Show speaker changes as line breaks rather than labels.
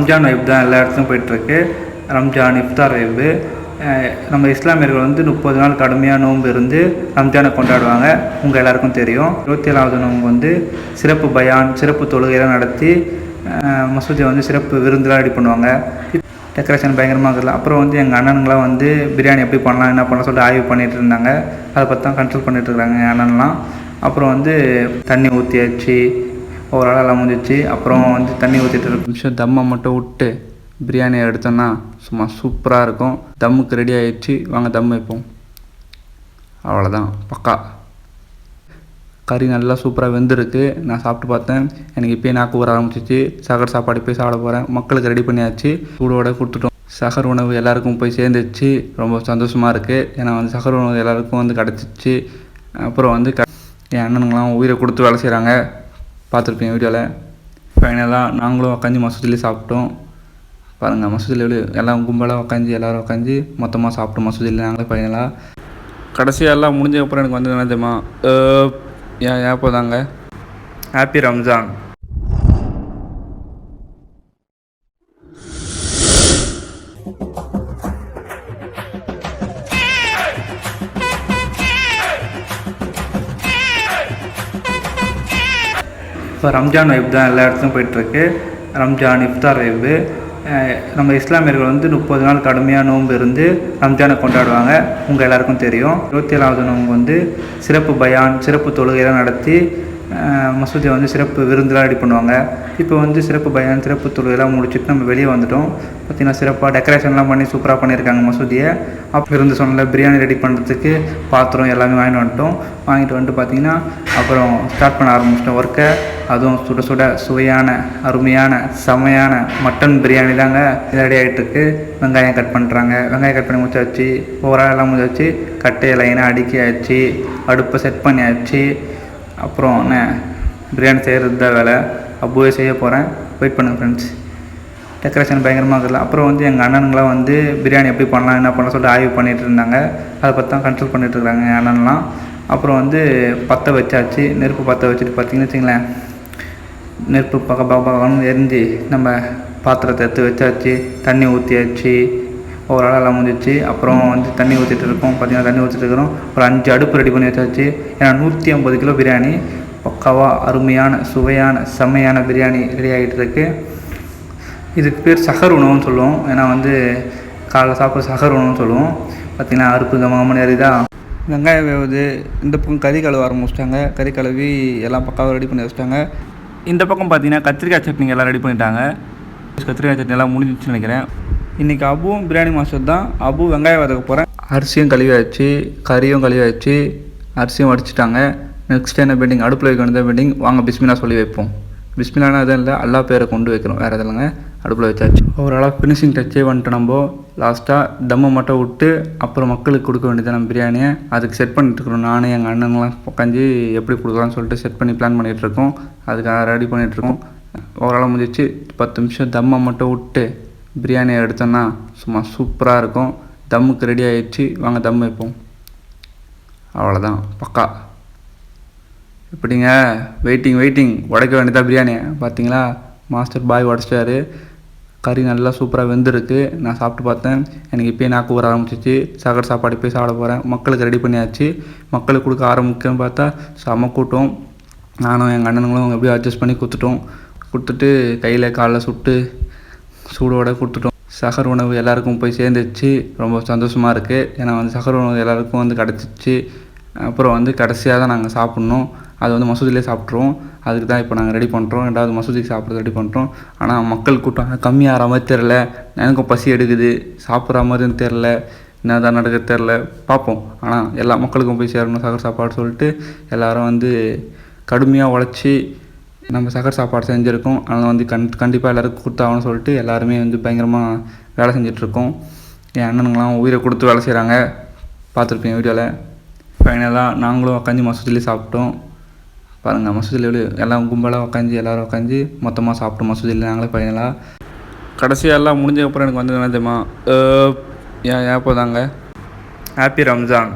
Ramzan vibe தான் எல்லா இடத்துலையும் போயிட்டுருக்கு. ரம்ஜான் இஃப்தார் வைப்பு நம்ம இஸ்லாமியர்கள் வந்து முப்பது நாள் கடுமையாக நோன்பு இருந்து ரம்ஜானை கொண்டாடுவாங்க. உங்கள் எல்லாருக்கும் தெரியும். இருபத்தி ஏழாவது நோன்பு வந்து சிறப்பு பயான் சிறப்பு தொழுகையெல்லாம் நடத்தி மசூதியை வந்து சிறப்பு விருந்துலாம் ரெடி பண்ணுவாங்க. டெக்கரேஷன் பயங்கரமாக இருக்குல்ல. அப்புறம் வந்து எங்கள் அண்ணனுங்களாம் வந்து பிரியாணி எப்படி பண்ணலாம் என்ன பண்ணலாம் சொல்லிட்டு ஆய்வு பண்ணிகிட்டு இருந்தாங்க. அதை பற்றி தான் கண்ட்ரோல் பண்ணிகிட்டு இருக்காங்க என் அண்ணன்லாம். அப்புறம் வந்து தண்ணி ஊற்றியாச்சு ஓவரால் எல்லாம் முடிஞ்சிச்சு. அப்புறம் வந்து தண்ணி ஊற்றிட்டு இருக்க நிமிஷம் தம்மை மட்டும் விட்டு பிரியாணியை எடுத்தோன்னா சும்மா சூப்பராக இருக்கும். தம்முக்கு ரெடி ஆகிடுச்சு வாங்க தம் வைப்போம். அவ்வளோதான் பக்கா. கறி நல்லா சூப்பராக வெந்திருக்கு. நான் சாப்பிட்டு பார்த்தேன். எனக்கு இப்போயே நாக்கு ஊற ஆரம்பிச்சிச்சு. சகர் சாப்பாடு போய் சாப்பிட போகிறேன் மக்களுக்கு ரெடி பண்ணியாச்சு. சூடோட கொடுத்துட்டோம். சகர் உணவு எல்லாருக்கும் போய் சேர்ந்துச்சு ரொம்ப சந்தோஷமாக இருக்குது ஏன்னா வந்து சகர் உணவு எல்லாருக்கும் வந்து கிடச்சிச்சு. அப்புறம் வந்து க என் அண்ணனுங்களாம் உயிரை கொடுத்து வேலை செய்கிறாங்க பார்த்துருப்பீங்க வீடியோவில் ஃபைனலாக நாங்களும் உக்காந்து மசூதியிலே சாப்பிட்டோம். பாருங்கள் மசூதியில் எல்லாம் கும்பலாக உக்காந்து எல்லோரும் உக்காந்து மொத்தமாக சாப்பிட்டோம் மசூதியில் நாங்களே ஃபைனலாக கடைசியாக எல்லாம் முடிஞ்ச அப்புறம் எனக்கு வந்து நினைச்சமா ஏன் ஏன் போதாங்க? ஹாப்பி ரம்ஜான் இப்போ ரம்ஜான் வைப் தான் எல்லா இடத்துலையும் போயிட்டுருக்கு. ரம்ஜான் இஃப்தார் வைப்பு நம்ம இஸ்லாமியர்கள் வந்து முப்பது நாள் கடுமையாக நோன்பு இருந்து ரம்ஜானை கொண்டாடுவாங்க. உங்கள் எல்லாருக்கும் தெரியும். இருபத்தி ஏழாவது நோன்பு வந்து சிறப்பு பயான் சிறப்பு தொழுகையெல்லாம் நடத்தி மசூதியை வந்து சிறப்பு விருந்தெலாம் ரெடி பண்ணுவாங்க. இப்போ வந்து சிறப்பு பயான் சிறப்பு தொழுகையெல்லாம் முடிச்சுட்டு நம்ம வெளியே வந்துட்டோம். பார்த்திங்கன்னா சிறப்பாக டெக்கரேஷன்லாம் பண்ணி சூப்பராக பண்ணியிருக்காங்க மசூதியை. அப்போ விருந்து சொன்னல பிரியாணி ரெடி பண்ணுறதுக்கு பாத்திரம் எல்லாமே வாங்கிட்டு வந்துட்டோம். வாங்கிட்டு வந்துட்டு பார்த்தீங்கன்னா அப்புறம் ஸ்டார்ட் பண்ண ஆரம்பிச்சிட்டோம் ஒர்க்கை அதுவும் சுட சுட சுவையான அருமையான செமையான மட்டன் பிரியாணி தாங்க ரெடி ஆகிட்டுருக்கு வெங்காயம் கட் பண்ணுறாங்க வெங்காயம் கட் பண்ணி முடிச்சாச்சு. ஓவரால் எல்லாம் முடிச்சாச்சு. கட்டையை லைனாக அடுக்கியாச்சு அடுப்பை செட் பண்ணியாச்சு. அப்புறம் என்ன பிரியாணி செய்கிறது தான் வேலை. அப்போவே செய்ய போகிறேன் வெயிட் பண்ணுங்கள் ஃப்ரெண்ட்ஸ் டெக்கரேஷன் பயங்கரமாக இருக்குல்ல அப்புறம் வந்து எங்கள் அண்ணனுங்களாம் வந்து பிரியாணி எப்படி பண்ணலாம் என்ன பண்ணலாம் சொல்லிட்டு ஆய்வு பண்ணிகிட்டு இருந்தாங்க. அதை பற்றி தான் கண்ட்ரோல் பண்ணிட்டு இருக்காங்க என் அண்ணன்லாம். அப்புறம் வந்து பற்ற வச்சாச்சு. நெருப்பு பற்ற வச்சுட்டு பார்த்தீங்கன்னு வச்சுங்களேன் நெருப்பு பக்க பக்கம் பக்கம்னு எரிஞ்சு நம்ம பாத்திரத்தை எடுத்து வச்சாச்சு. தண்ணி ஊற்றியாச்சு ஓவரால் எல்லாம் முடிஞ்சிச்சு. அப்புறம் வந்து தண்ணி ஊற்றிட்டு இருக்கோம். பார்த்திங்கன்னா தண்ணி ஊற்றிட்டு இருக்கிறோம். ஒரு அஞ்சு அடுப்பு ரெடி பண்ணி வச்சாச்சு. ஏன்னா நூற்றி ஐம்பது கிலோ பிரியாணி. பக்காவாக அருமையான சுவையான செம்மையான பிரியாணி ரெடி ஆகிட்டு இருக்கு. இதுக்கு பேர் சகர் உணவுன்னு சொல்லுவோம். ஏன்னா வந்து காலைல சாப்பிட்ற சகர் உணவுன்னு சொல்லுவோம். பார்த்தீங்கன்னா அறுப்பு கமகமனு எறிதா வெங்காயம் வேவுது. இந்த பக்கம் கறி கழுவ ஆரம்பிச்சிட்டாங்க. கறி கழுவி எல்லாம் பக்காவாக ரெடி பண்ணி வச்சிட்டாங்க. இந்த பக்கம் பார்த்தீங்கன்னா கத்திரிக்காய் சட்னி எல்லாம் ரெடி பண்ணிட்டாங்க. கத்திரிக்காய் சட்னி எல்லாம் முடிஞ்சிச்சுன்னு நினைக்கிறேன். இன்றைக்கி அபுவும் பிரியாணி மாஸ்டர் தான். அபு வெங்காயம் வதக்க போகிறேன் அரிசியும் கழுவியாச்சு கறியும் கழுவியாச்சு அரிசியும் வடிச்சிட்டாங்க. நெக்ஸ்ட் என்ன பெண்டிங் அடுப்பில் வைக்க வேண்டியது பெண்டிங் வாங்க பிஸ்மிலா சொல்லி வைப்போம். பிஸ்மிலானா எதுவும் இல்லை அல்லா பேரை கொண்டு வைக்கிறோம் வேறு எதுவும் இல்லைங்க. அடுப்பில் வச்சாச்சு. ஓவராலாக ஃபினிஷிங் டச்சே வந்துட்டு நம்ம. லாஸ்ட்டாக தம்மை மட்டும் விட்டு அப்புறம் மக்களுக்கு கொடுக்க வேண்டியது நம்ம பிரியாணியை. அதுக்கு செட் பண்ணிட்டுருக்குறோம் நானும் எங்கள் அண்ணனுங்களாம் உட்காந்து எப்படி கொடுக்கலாம்னு சொல்லிட்டு செட் பண்ணி பிளான் பண்ணிகிட்டு இருக்கோம். அதுக்காக ரெடி பண்ணிகிட்ருக்கோம் ஓவராலாக முடிஞ்சிச்சு. பத்து நிமிஷம் தம்மை மட்டும் விட்டு பிரியாணியை எடுத்தோன்னா சும்மா சூப்பராக இருக்கும். தம்முக்கு ரெடி ஆகிடுச்சு வாங்க தம் வைப்போம். அவ்வளோதான் பக்கா. எப்படிங்க? வெயிட்டிங் வெயிட்டிங் உடைக்க வேண்டியதாக பிரியாணி? பார்த்தீங்களா மாஸ்டர் பாய் உடச்சிட்டாரு. கறி நல்லா சூப்பராக வெந்திருக்கு. நான் சாப்பிட்டு பார்த்தேன். எனக்கு இப்போயே நாக்கு ஊற ஆரம்பிச்சிச்சு. சகர் சாப்பாடு போய் சாப்பிட போகிறேன் மக்களுக்கு ரெடி பண்ணியாச்சு. மக்களுக்கு கொடுக்க ஆரம்பிக்கன்னு பார்த்தா செம கூட்டம். நானும் எங்கள் அண்ணனுங்களும் எப்படியும் அட்ஜஸ்ட் பண்ணி கொடுத்துட்டோம். கொடுத்துட்டு கையில் காலில் சுட்டு சூடோடு கொடுத்துட்டோம். சகர் உணவு எல்லாருக்கும் போய் சேர்ந்துச்சு. ரொம்ப சந்தோஷமாக இருக்குது ஏன்னா வந்து சகர் உணவு எல்லாருக்கும் வந்து கிடச்சிச்சு. அப்புறம் வந்து கடைசியாக தான் நாங்கள் சாப்பிட்ணும். அது வந்து மசூதியிலே சாப்பிட்ருவோம் அதுக்கு தான் இப்போ நாங்கள் ரெடி பண்ணுறோம் ரெண்டாவது மசூதிக்கு சாப்பிட்றது ரெடி பண்ணுறோம் ஆனால் மக்கள் கூட்டம் கம்மியாகிற மாதிரி தெரில எனக்கும் பசி எடுக்குது. சாப்பிட்ற மாதிரியும் தெரில என்ன தான் நடக்க தெரில பார்ப்போம். ஆனால் எல்லா மக்களுக்கும் போய் சேரணும். சகர் சாப்பாடு சொல்லிட்டு எல்லோரும் வந்து கடுமையாக உழைச்சி நம்ம சகர் சாப்பாடு செஞ்சுருக்கோம். அதனால் வந்து கண் கண்டிப்பாக எல்லாருக்கும் கொடுத்தாகணும்னு சொல்லிட்டு எல்லாருமே வந்து பயங்கரமாக வேலை செஞ்சிட்ருக்கோம். என் அண்ணனுங்களாம் உயிரை கொடுத்து வேலை செய்கிறாங்க பார்த்துருப்பேன் வீடியோவில் ஃபைனலாக நாங்களும் உக்காந்து மசூதியிலே சாப்பிட்டோம். பாருங்கள் மசூதியில் எல்லாம் கும்பலாக உக்காந்து எல்லோரும் உக்காந்து மொத்தமாக சாப்பிட்டோம். மசூதியில் நாங்களே ஃபைனலாக கடைசியாக எல்லாம் முடிஞ்சதுக்கப்புறம் எனக்கு வந்து என்ன தெரியுமா? ஏன் ஏன் போதாங்க? ஹாப்பி ரம்ஜான்